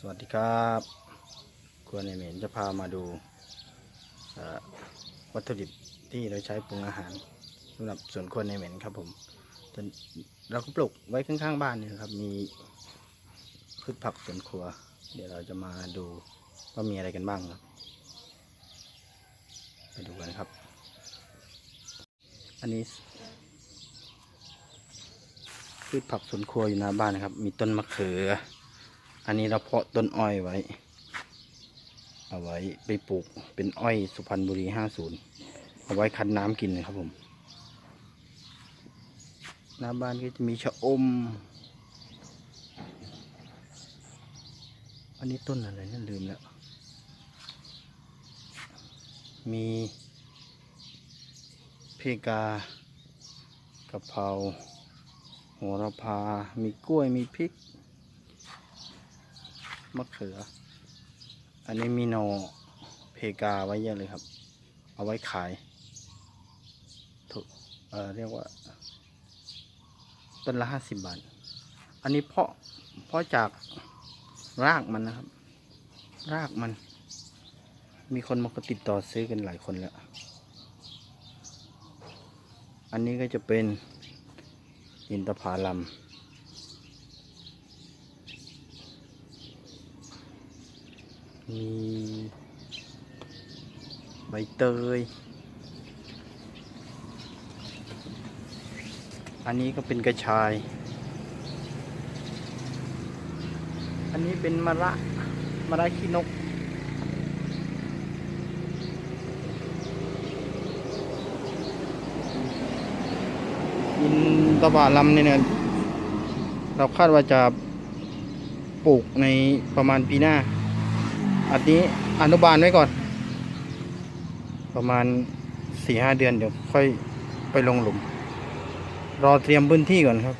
สวัสดีครับครัวในเหม็นจะพามาดูวัตถุดิบที่เราใช้ปรุงอาหารสำหรับสวนครัวในเหม็นครับผมเราก็ปลูกไว้ข้างๆบ้านนี่ครับ มีพืชผักสวนครัว เดี๋ยวเราจะมาดูว่ามีอะไรกันบ้างครับ ไปดูกันครับ อันนี้พืชผักสวนครัวอยู่หน้าบ้านนะครับ มีต้นมะเขือ อันนี้เราเพาะต้นอ้อยไว้ เอาไว้ไปปลูกเป็นอ้อยสุพรรณบุรีห้าศูนย์เอาไว้คั้นน้ำกินนะครับผม หน้าบ้านก็จะมีชะอม อันนี้ต้นอะไรนั่นลืมแล้ว มีเพกากะเพราโหระพา มีกล้วย มีพริก มะเขือ อันนี้มีโนเพกาไว้เยอะเลยครับ เอาไว้ขายถูกเอ่อเรียกว่า ต้นละห้าสิบบาท อันนี้เพาะเพาะจากรากมันนะครับ รากมัน มีคนมาติดต่อซื้อกันหลายคนแล้ว อันนี้ก็จะเป็นอินทผลัม มีใบเตย อันนี้ก็เป็นกระชาย อันนี้เป็นมะระมะระขี้นก อินตะบะลำเนี่ยนะเราคาดว่าจะปลูกในประมาณปีหน้า อันนี้อนุบาลไว้ก่อน ประมาณสี่ห้าเดือนเดี๋ยวค่อยไปลงหลุม รอเตรียมพื้นที่ก่อนครับ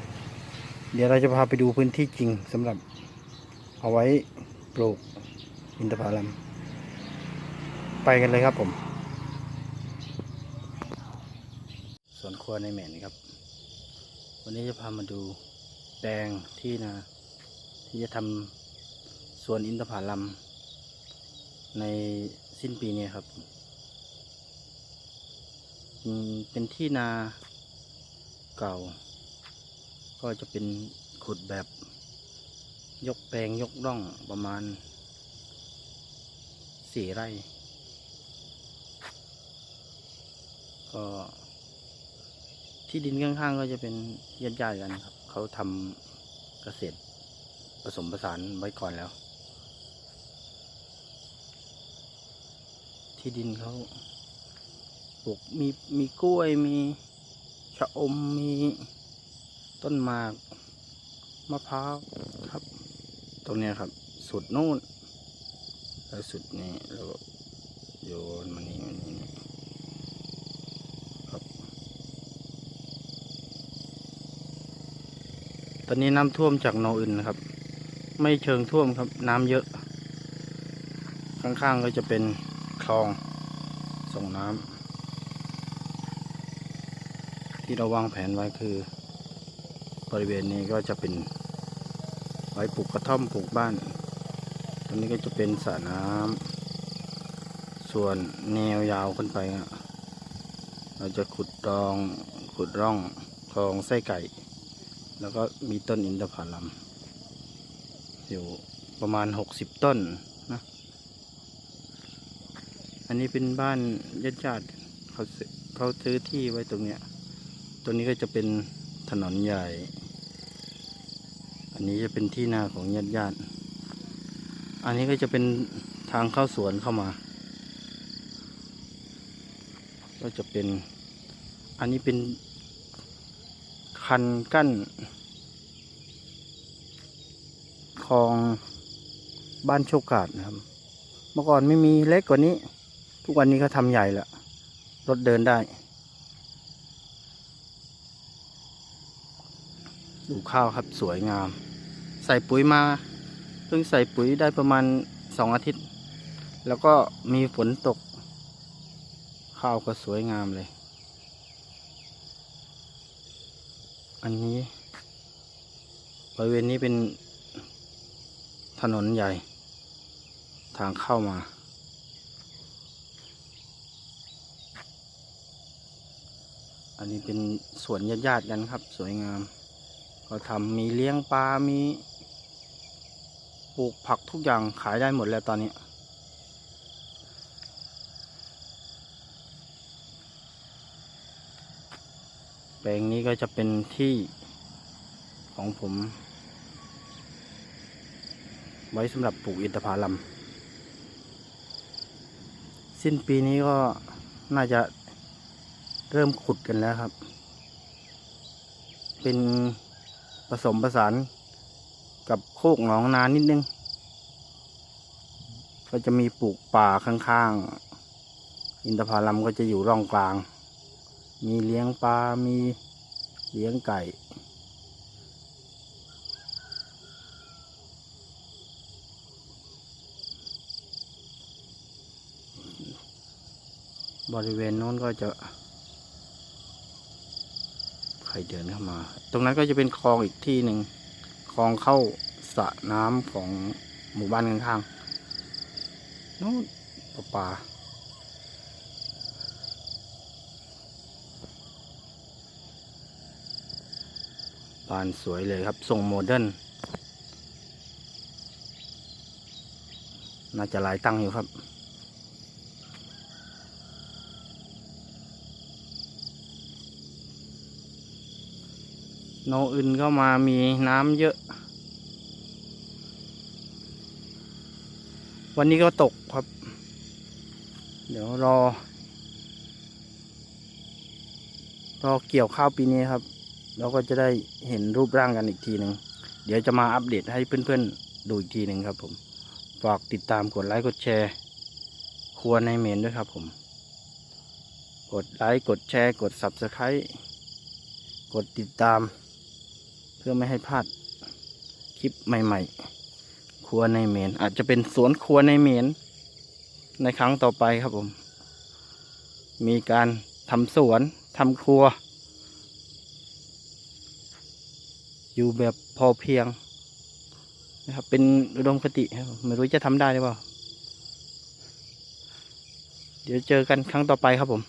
เดี๋ยวเราจะพาไปดูพื้นที่จริงสำหรับ เอาไว้ปลูกอินทผลัมไปกันเลยครับผมสวนครัวในแหม่นครับ วันนี้จะพามาดูแดงที่นาที่จะทำสวนอินทผลัม ในสิ้นปีนี้ครับ เป็นที่นาเก่า ก็จะเป็นขุดแบบ ยกแปลงยกร่องประมาณสี่ไร่ ก็ที่ดินข้างๆก็จะเป็นญาติๆกันครับ เขาทำเกษตรผสมผสานไว้ก่อนแล้ว ที่ดินเขาปลูกมีมีกล้วยมีชะอมมีต้นหมากมะพร้าวครับ ตรงเนี้ยครับ สุดนู่นแล้วสุดนี้แล้วก็โยนมานี่มานี่นี่ครับ ตอนนี้น้ำท่วมจากโนอื่นนะครับ ไม่เชิงท่วมครับน้ำเยอะ ข้างๆก็จะเป็น คลองส่งน้ำที่เราวางแผนไว้คือ บริเวณนี้ก็จะเป็นไว้ปลูกกระท่อมปลูกบ้าน ตรงนี้ก็จะเป็นสระน้ำส่วนแนวยาวขึ้นไปอะเราจะขุดรองขุดร่องคลองไส้ไก่ แล้วก็มีต้นอินทผลัมอยู่ประมาณหกสิบต้น อันนี้เป็นบ้านญาติญาติเขาเขาซื้อที่ไว้ตรงเนี้ย ตรงนี้ก็จะเป็นถนนใหญ่ อันนี้จะเป็นที่นาของญาติญาติ อันนี้ก็จะเป็นทางเข้าสวนเข้ามา ก็จะเป็น อันนี้เป็นคันกั้นคลองบ้านโชกาดนะครับ เมื่อก่อนไม่มีเล็กกว่านี้ ทุกวันนี้ก็ทำใหญ่แล้วรถเดินได้ ดูข้าวครับสวยงาม ใส่ปุ๋ยมาเพิ่งใส่ปุ๋ยได้ประมาณสองอาทิตย์ แล้วก็มีฝนตก ข้าวก็สวยงามเลย อันนี้บริเวณนี้เป็นถนนใหญ่ ทางเข้ามา อันนี้เป็นสวนญาติๆกันครับ สวยงาม ก็ทำมีเลี้ยงปลา มีปลูกผักทุกอย่างขายได้หมดแล้วตอนนี้ แปลงนี้ก็จะเป็นที่ของผม ไว้สำหรับปลูกอินทผลัม สิ้นปีนี้ก็น่าจะ เริ่มขุดกันแล้วครับ เป็นผสมผสานกับโคกหนองนานนิดนึง ก็จะมีปลูกป่าข้างๆ อินทผลัมก็จะอยู่ร่องกลาง มีเลี้ยงปลา มีเลี้ยงไก่ บริเวณโน้นก็จะ ใครเดินเข้ามา ตรงนั้นก็จะเป็นคลองอีกที่หนึ่งคลองเข้าสระน้ำของหมู่บ้านข้างๆนู้นปลาปลาบ้านสวยเลยครับทรงโมเดิร์นน่าจะลายตั้งอยู่ครับ โนอื่นก็มามีน้ำเยอะ วันนี้ก็ตกครับ เดี๋ยวรอ รอเกี่ยวข้าวปีนี้ครับ เราก็จะได้เห็นรูปร่างกันอีกทีหนึ่ง เดี๋ยวจะมาอัปเดตให้เพื่อนๆ ดูอีกทีหนึ่งครับผม ฝากติดตามกดไลค์กดแชร์ ครัวในเมนด้วยครับผม กดไลค์กดแชร์ กด subscribe กดติดตาม พื่อไม่ให้พลาดคลิปใหม่ ๆ ครัวในเมน อาจจะเป็นสวนครัวในเมน ในครั้งต่อไปครับผม มีการทำสวนทำครัว อยู่แบบพอเพียงนะครับ เป็นอุดมคติครับไม่รู้จะทำได้หรือเปล่า เดี๋ยวเจอกันครั้งต่อไปครับผม